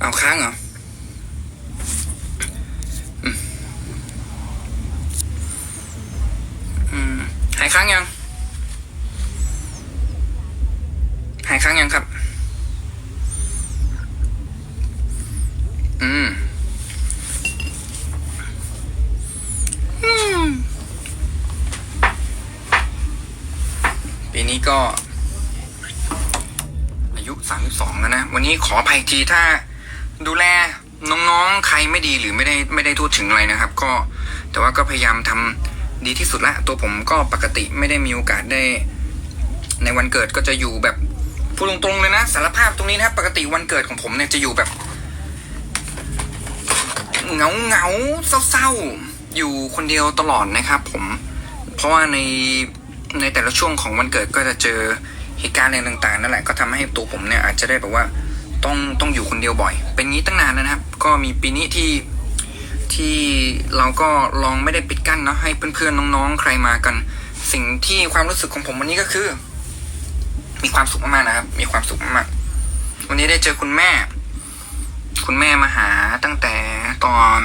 เอาค้างเหรออืมอืมหายค้างยัง หายค้างยังครับ อืม อืม ปีนี้ก็ อายุ32แล้วนะ วันนี้ขออภัยทีถ้า ดูแลน้องๆ ใครไม่ดีหรือไม่ได้ไม่ได้ทูดถึงอะไรนะครับ ก็แต่ว่าก็พยายามทำดีที่สุดละ ตัวผมก็ปกติไม่ได้มีโอกาสได้ ในวันเกิดก็จะอยู่แบบพูดตรงๆเลยนะสารภาพตรงนี้นะครับปกติวันเกิดของผมเนี่ยจะอยู่แบบเหงาเหงาเศร้าๆ อยู่คนเดียวตลอดนะครับผม เพราะว่าในในแต่ละช่วงของวันเกิดก็จะเจอเหตุการณ์อะไรต่างๆนั่นแหละก็ทำให้ตัวผมเนี่ยอาจจะได้แบบว่า ต้องต้องอยู่คนเดียวบ่อย เป็นงี้ตั้งนานแล้วนะครับ ก็มีปีนี้ที่ที่เราก็ลองไม่ได้ปิดกั้นเนาะให้เพื่อนๆน้องๆ ใครมากัน สิ่งที่ความรู้สึกของผมวันนี้ก็คือ มีความสุขมากๆนะครับ มีความสุขมากๆวันนี้ได้เจอคุณแม่ คุณแม่มาหาตั้งแต่ตอน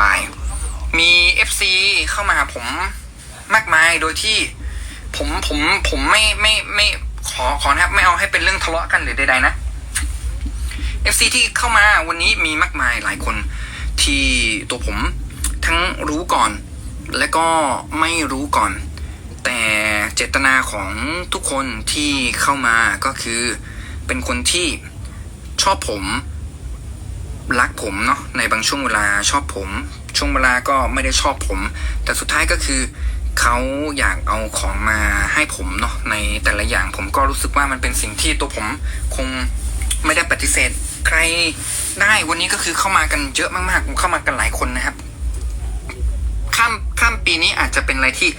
บ่ายๆมี FC เข้ามาหาผมมากมายโดยที่ผมผมผมไม่ไม่ไม่ขอขอนะครับ ไม่เอาให้เป็นเรื่องทะเลาะกันหรือใดๆนะ FC ที่เข้ามาวันนี้มีมากมายหลายคนที่ตัวผมทั้งรู้ก่อน และก็ไม่รู้ก่อน แต่เจตนาของทุกคนที่เข้ามาก็คือเป็นคนที่ชอบผมรักผมเนาะในบางช่วงเวลาชอบผม ช่วงเวลาก็ไม่ได้ชอบผม แต่สุดท้ายก็คือเขาอยากเอาของมาให้ผมเนาะในแต่ละอย่างผมก็รู้สึกว่ามันเป็นสิ่งที่ตัวผมคงไม่ได้ปฏิเสธ ใครได้วันนี้ก็คือเข้ามากันเยอะมากๆ เข้ามากันหลายคนนะครับ ข้ามข้ามปีนี้อาจจะเป็นอะไรที่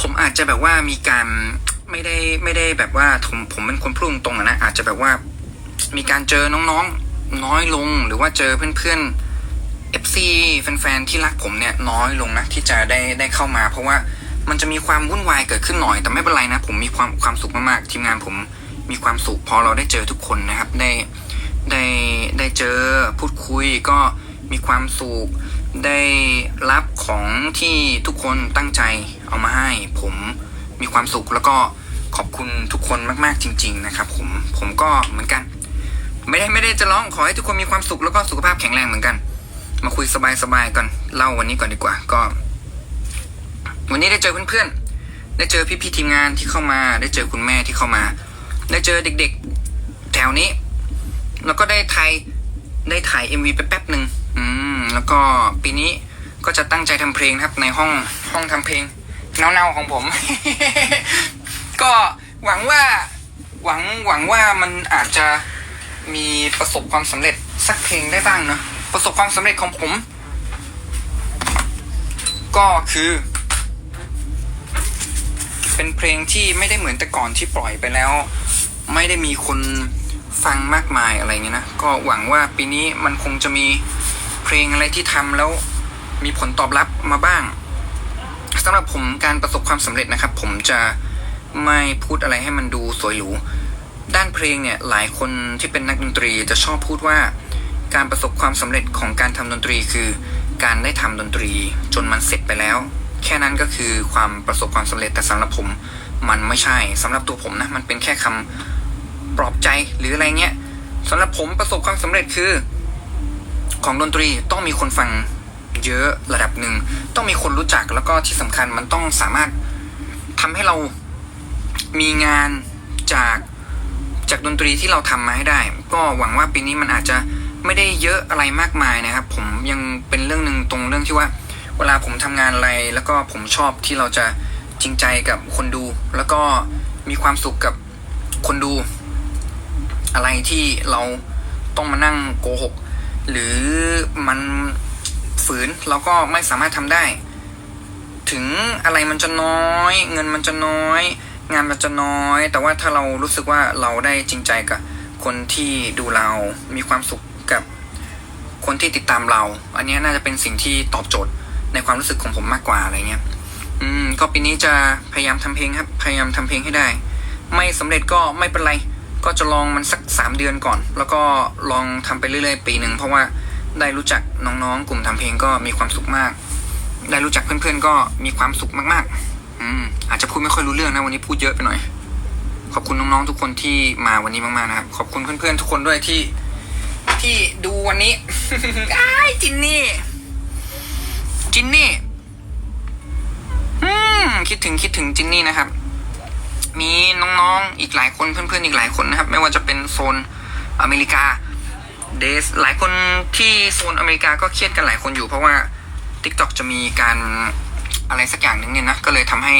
ผมอาจจะแบบว่ามีการไม่ได้ไม่ได้แบบว่าผมผมเป็นคนพูดตรงๆนะอาจจะแบบว่ามีการเจอน้องๆ น้อยลงหรือว่าเจอเพื่อนๆ FC แฟนๆที่รักผมเนี่ยน้อยลงนะที่จะได้ได้เข้ามา เพราะว่ามันจะมีความวุ่นวายเกิดขึ้นหน่อย แต่ไม่เป็นไรนะ ผมมีความความสุขมากๆทีมงานผมมีความสุขพอเราได้เจอทุกคนนะครับ ได้ ได้ได้เจอพูดคุยก็มีความสุขได้รับของที่ทุกคนตั้งใจเอามาให้ ผมมีความสุขแล้วก็ขอบคุณทุกคนมาก ๆ จริง ๆ นะครับ ผมผมก็เหมือนกัน ไม่ได้ไม่ได้จะร้องขอให้ทุกคนมีความสุขแล้วก็สุขภาพแข็งแรงเหมือนกัน มาคุยสบายๆกันเล่าวันนี้ก่อนดีกว่าก็ วันนี้ได้เจอเพื่อนๆได้เจอพี่ๆทีมงานที่เข้ามา ได้เจอคุณแม่ที่เข้ามา ได้เจอเด็ก ๆ แถวนี้ แล้วก็ได้ถ่ายได้ถ่าย MV ไปแป๊บหนึ่งอืมแล้วก็ปีนี้ก็จะตั้งใจทำเพลงนะครับ ในห้องห้องทำเพลงเน่าๆของผม ก็หวังว่าหวังหวังว่ามันอาจจะมีประสบความสำเร็จสักเพลงได้บ้างเนอะประสบความสำเร็จของผม ก็คือ เป็นเพลงที่ไม่ได้เหมือนแต่ก่อนที่ปล่อยไปแล้ว ไม่ได้มีคน ฟังมากมายอะไรเงี้ยนะ ก็หวังว่าปีนี้มันคงจะมีเพลงอะไรที่ทำแล้วมีผลตอบรับมาบ้างสำหรับผมการประสบความสำเร็จนะครับ ผมจะไม่พูดอะไรให้มันดูสวยหรูด้านเพลงเนี่ยหลายคนที่เป็นนักดนตรีจะชอบพูดว่าการประสบความสำเร็จของการทำดนตรีคือการได้ทำดนตรีจนมันเสร็จไปแล้ว แค่นั้นก็คือความประสบความสำเร็จแต่สำหรับผม มันไม่ใช่สำหรับตัวผมนะมันเป็นแค่คำ ปลอบใจหรืออะไรเงี้ยสำหรับผมประสบความสำเร็จคือ ของดนตรีต้องมีคนฟังเยอะระดับหนึ่ง ต้องมีคนรู้จักแล้วก็ที่สำคัญมันต้องสามารถทำให้เรามีงานจากจากดนตรีที่เราทำมาให้ได้ ก็หวังว่าปีนี้มันอาจจะไม่ได้เยอะอะไรมากมายนะครับ ผมยังเป็นเรื่องหนึ่งตรงเรื่องที่ว่า เวลาผมทำงานอะไร แล้วก็ผมชอบที่เราจะจริงใจกับคนดู แล้วก็มีความสุขกับคนดู อะไรที่เราต้องมานั่งโกหก หรือมันฝืนเราก็ไม่สามารถทำได้ ถึงอะไรมันจะน้อย เงินมันจะน้อย งานมันจะน้อย แต่ว่าถ้าเรารู้สึกว่าเราได้จริงใจกับคนที่ดูเรามีความสุขกับคนที่ติดตามเรา อันนี้น่าจะเป็นสิ่งที่ตอบโจทย์ในความรู้สึกของผมมากกว่าอะไรเงี้ย อืม ก็ปีนี้จะพยายามทำเพลงครับ พยายามทำเพลงให้ได้ ไม่สำเร็จก็ไม่เป็นไร ก็จะลองมันสักสามเดือนก่อน แล้วก็ลองทำไปเรื่อยๆ ปีหนึ่งเพราะว่าได้รู้จักน้องๆ กลุ่มทำเพลงก็มีความสุขมาก ได้รู้จักเพื่อนๆก็มีความสุขมากๆ อืมอาจจะพูดไม่ค่อยรู้เรื่องนะวันนี้พูดเยอะไปหน่อย ขอบคุณน้องๆทุกคนที่มาวันนี้มากๆนะครับขอบคุณเพื่อนๆทุกคนด้วยที่ที่ดูวันนี้อ้จินนี่จินนี่คิดถึงคิดถึงจินนี่นะครับ มีน้องๆอีกหลายคนเพื่อนๆอีกหลายคนนะครับ ไม่ว่าจะเป็นโซนอเมริกาเดสหลายคนที่โซนอเมริกาก็เครียดกันหลายคนอยู่ เพราะว่า TikTok จะมีการอะไรสักอย่างหนึ่งเนี่ยนะ ก็เลยทำให้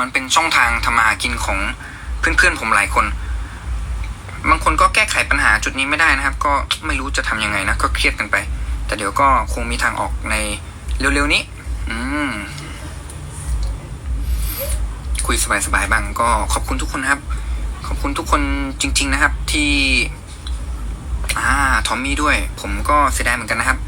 มันเป็นช่องทางทำมาหากินของเพื่อนๆผมหลายคน บางคนก็แก้ไขปัญหาจุดนี้ไม่ได้นะครับ ก็ไม่รู้จะทำยังไงนะ ก็เครียดกันไป แต่เดี๋ยวก็คงมีทางออกในเร็วๆนี้ อืม คุยสบายๆบ้างก็ขอบคุณทุกคนนะครับ ขอบคุณทุกคนจริง ๆนะครับ ที่อ่าทอมมี่ด้วย ผมก็เสียดายเหมือนกันนะครับ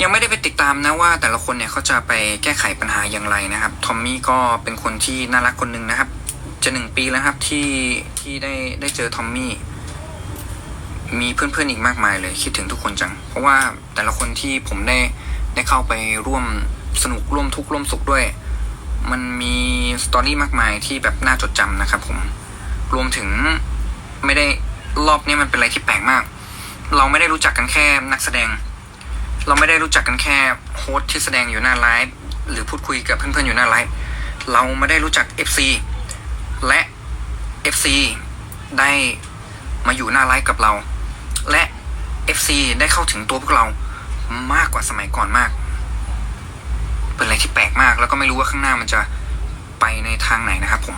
ยังไม่ได้ไปติดตามนะว่า แต่ละคนเนี่ยเขาจะไปแก้ไขปัญหาอย่างไรนะครับทอมมี่ก็เป็นคนที่น่ารักคนหนึ่งนะครับ จะหนึ่งปีแล้วครับที่ที่ได้ได้เจอทอมมี่มีเพื่อนๆอีกมากมายเลยคิดถึงทุกคนจัง เพราะว่าแต่ละคนที่ผมได้ได้เข้าไปร่วมสนุกร่วมทุกข์ร่วมสุขด้วย ตอรี่มากมายที่แบบน่าจดจำนะครับผม รวมถึงไม่ได้รอบนี้มันเป็นอะไรที่แปลกมาก เราไม่ได้รู้จักกันแค่นักแสดง เราไม่ได้รู้จักกันแค่โฮสที่แสดงอยู่หน้าไลฟ์หรือพูดคุยกับเพื่อนๆอยู่หน้าไลฟ์เราไม่ได้รู้จัก FC และ FC ได้มาอยู่หน้าไลฟ์กับเรา และ FC ได้เข้าถึงตัวพวกเรามากกว่าสมัยก่อนมาก เป็นอะไรที่แปลกมาก แล้วก็ไม่รู้ว่าข้างหน้ามันจะ ไปในทางไหนนะครับผม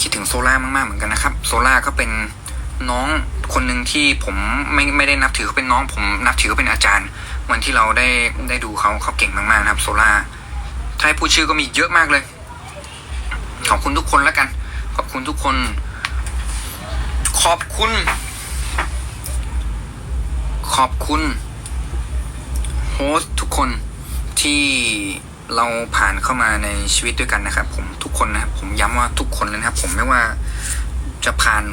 คิดถึงโซล่ามากๆเหมือนกันนะครับ โซล่าก็เป็นน้องคนหนึ่งที่ผมไม่ไม่ได้นับถือเขาเป็นน้องผมนับถือเขาเป็นอาจารย์ วันที่เราได้ได้ดูเขาเขาเก่งมากๆนะครับโซล่าถ้าให้พูดชื่อก็มีเยอะมากเลย ขอบคุณทุกคนแล้วกัน ขอบคุณทุกคน ขอบคุณ ขอบคุณโฮสทุกคนที่ เราผ่านเข้ามาในชีวิตด้วยกันนะครับ ผมทุกคนนะครับ ผมย้ำว่าทุกคนเลยนะครับ ผมไม่ว่าจะผ่าน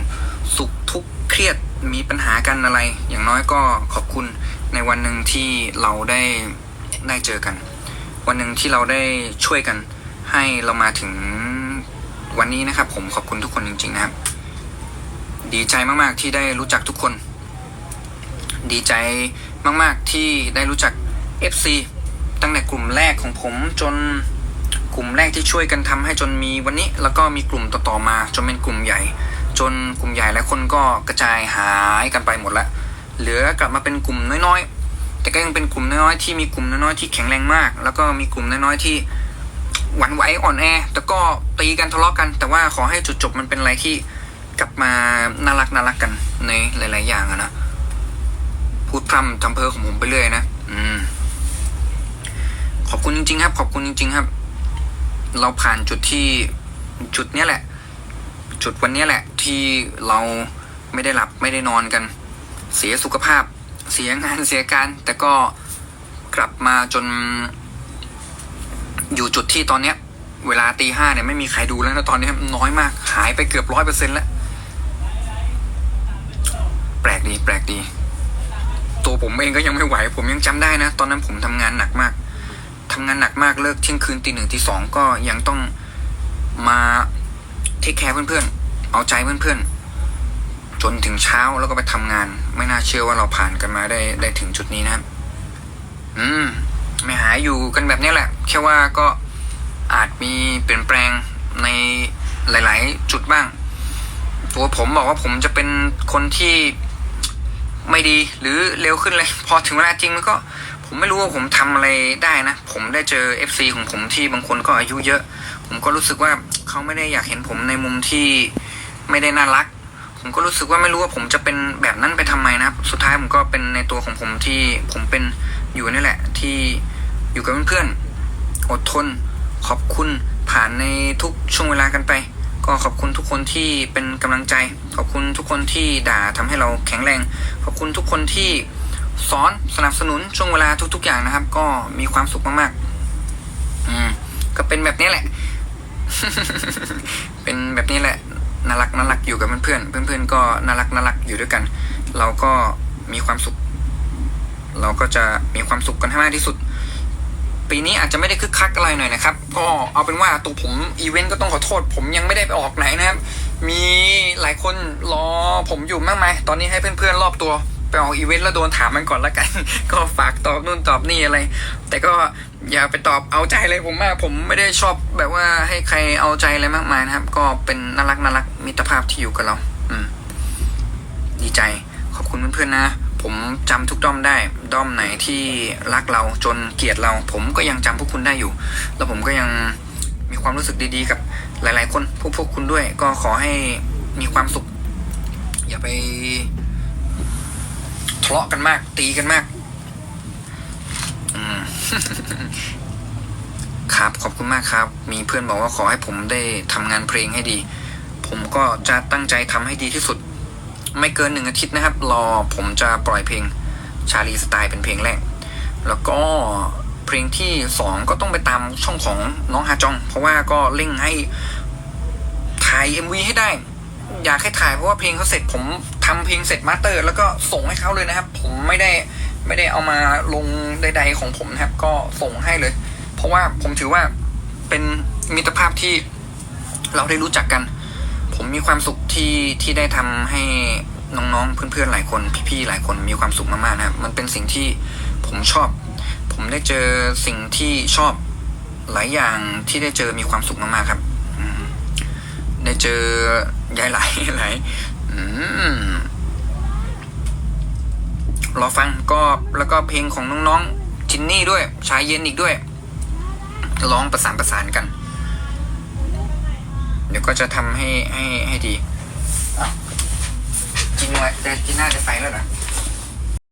สุขทุกข์เครียดมีปัญหากันอะไร อย่างน้อยก็ขอบคุณในวันหนึ่งที่เราได้ได้เจอกัน วันหนึ่งที่เราได้ช่วยกัน ให้เรามาถึงวันนี้นะครับ ผมขอบคุณทุกคนจริง ๆ นะครับ ดีใจมากๆที่ได้รู้จักทุกคน ดีใจมากๆที่ได้รู้จัก FC ตั้งแต่กลุ่มแรกของผมจนกลุ่มแรกที่ช่วยกันทำให้จนมีวันนี้ แล้วก็มีกลุ่มต่อๆมาจนเป็นกลุ่มใหญ่ จนกลุ่มใหญ่หลายคนก็กระจายหายกันไปหมดละเหลือกลับมาเป็นกลุ่มน้อยๆ แต่ก็ยังเป็นกลุ่มน้อยๆที่มีกลุ่มน้อยๆที่แข็งแรงมาก แล้วก็มีกลุ่มน้อยๆที่หวั่นไหวอ่อนแอแต่ก็ตีกันทะเลาะกัน แต่ว่าขอให้จุดจบมันเป็นอะไรที่กลับมาน่ารักน่ารักกันในหลาย ๆ อย่างอะนะพูดพร่ำทำเพอของผมไปเรื่อยนะ อืม อบคุณจริง ๆ ครับ ขอบคุณจริง ๆ ครับ เราผ่านจุดที่จุดเนี้ยแหละ จุดวันเนี้ยแหละ ที่เราไม่ได้หลับไม่ได้นอนกัน เสียสุขภาพ เสียงานเสียการ แต่ก็กลับมาจน อยู่จุดที่ตอนเนี้ย เวลาตีห้าเนี่ยไม่มีใครดูแล้วนะตอนนี้น้อยมาก หายไปเกือบร้อยเปอร์เซ็นต์แล้วแปลกดีแปลกดี ตัวผมเองก็ยังไม่ไหว ผมยังจำได้นะ ตอนนั้นผมทำงานหนักมาก ทำงานหนักมากเลิกเที่ยงคืนตีหนึ่งตีสองก็ยังต้องมาเทคแคร์เพื่อนๆ เอาใจเพื่อนๆ จนถึงเช้าแล้วก็ไปทำงาน ไม่น่าเชื่อว่าเราผ่านกันมาได้ได้ถึงจุดนี้นะครับ อืม ไม่หายอยู่กันแบบนี้แหละ แค่ว่าก็อาจมีเปลี่ยนแปลงในหลาย ๆ จุดบ้าง ตัวผมบอกว่าผมจะเป็นคนที่ไม่ดีหรือเร็วขึ้นเลย พอถึงเวลาจริงมันก็ ผมไม่รู้ว่าผมทำอะไรได้นะ ผมได้เจอ FC ของผมที่บางคนก็อายุเยอะ ผมก็รู้สึกว่าเขาไม่ได้อยากเห็นผมในมุมที่ไม่ได้น่ารัก ผมก็รู้สึกว่าไม่รู้ว่าผมจะเป็นแบบนั้นไปทำไมนะครับสุดท้ายผมก็เป็นในตัวของผมที่ผมเป็นอยู่นี่แหละ ที่อยู่กับเพื่อนๆอดทน ขอบคุณผ่านในทุกช่วงเวลากันไป ก็ขอบคุณทุกคนที่เป็นกำลังใจ ขอบคุณทุกคนที่ด่าทำให้เราแข็งแรง ขอบคุณทุกคนที่ สอนสนับสนุนช่วงเวลาทุก ๆ อย่างนะครับ ก็มีความสุขมากๆ อืม ก็เป็นแบบนี้แหละ เป็นแบบนี้แหละน่ารักน่ารักอยู่กับเพื่อนๆเพื่อนๆก็น่ารักน่ารักอยู่ด้วยกัน เราก็มีความสุข เราก็จะมีความสุขกันให้มากที่สุด ปีนี้อาจจะไม่ได้คึกคักอะไรหน่อยนะครับ ก็เอาเป็นว่าตัวผมอีเวนต์ก็ต้องขอโทษ ผมยังไม่ได้ไปออกไหนนะครับ มีหลายคนรอผมอยู่มากมาย ตอนนี้ให้เพื่อนๆรอบตัว ออกอีเวนต์แล้วโดนถามมันก่อนละกัน ก็ฝากตอบนู่นตอบนี่อะไร แต่ก็อย่าไปตอบเอาใจเลยผมมาก ผมไม่ได้ชอบแบบว่าให้ใครเอาใจอะไรมากมายนะครับ ก็เป็นน่ารักน่ารักมิตรภาพที่อยู่กับเรา อืม ดีใจ ขอบคุณเพื่อนๆนะ ผมจำทุกด้อมได้ ด้อมไหนที่รักเราจนเกลียดเรา ผมก็ยังจำพวกคุณได้อยู่ แล้วผมก็ยังมีความรู้สึกดีๆ กับหลาย ๆ คนพวกพวกคุณด้วย ก็ขอให้มีความสุข อย่าไป ทะเลาะกันมาก ตีกันมากอครับขอบคุณมากครับ มีเพื่อนบอกว่าขอให้ผมได้ทำงานเพลงให้ดี ผมก็จะตั้งใจทำให้ดีที่สุด ไม่เกินหนึ่งอาทิตย์นะครับ รอผมจะปล่อยเพลงชาลีสไตล์เป็นเพลงแรก แล้วก็เพลงที่สองก็ต้องไปตามช่องของน้องฮาจอง เพราะว่าก็เร่งให้ถ่าย MV ให้ได้ อยากให้ถ่ายเพราะว่าเพลงเขาเสร็จผมทำเพลงเสร็จมาสเตอร์ แล้วก็ส่งให้เขาเลยนะครับ ผมไม่ได้ไม่ได้เอามาลงใด ๆ ของผมนะครับ ก็ส่งให้เลย เพราะว่าผมถือว่าเป็นมิตรภาพที่เราได้รู้จักกัน ผมมีความสุขที่ที่ได้ทำให้น้องๆ เพื่อนๆ หลายคน พี่ๆ หลายคนมีความสุขมากๆนะครับ มันเป็นสิ่งที่ผมชอบ ผมได้เจอสิ่งที่ชอบหลายอย่างที่ได้เจอมีความสุขมากๆครับ เจอยายหลายหลายอืมรอฟังก็แล้วก็เพลงของน้องๆจินนี่ด้วยชายเย็นอีกด้วยร้องประสานประสานกัน เดี๋ยวก็จะทำให้ให้ให้ดีอ้าวกินไว้แต่จีน่าจะไปแล้วนะ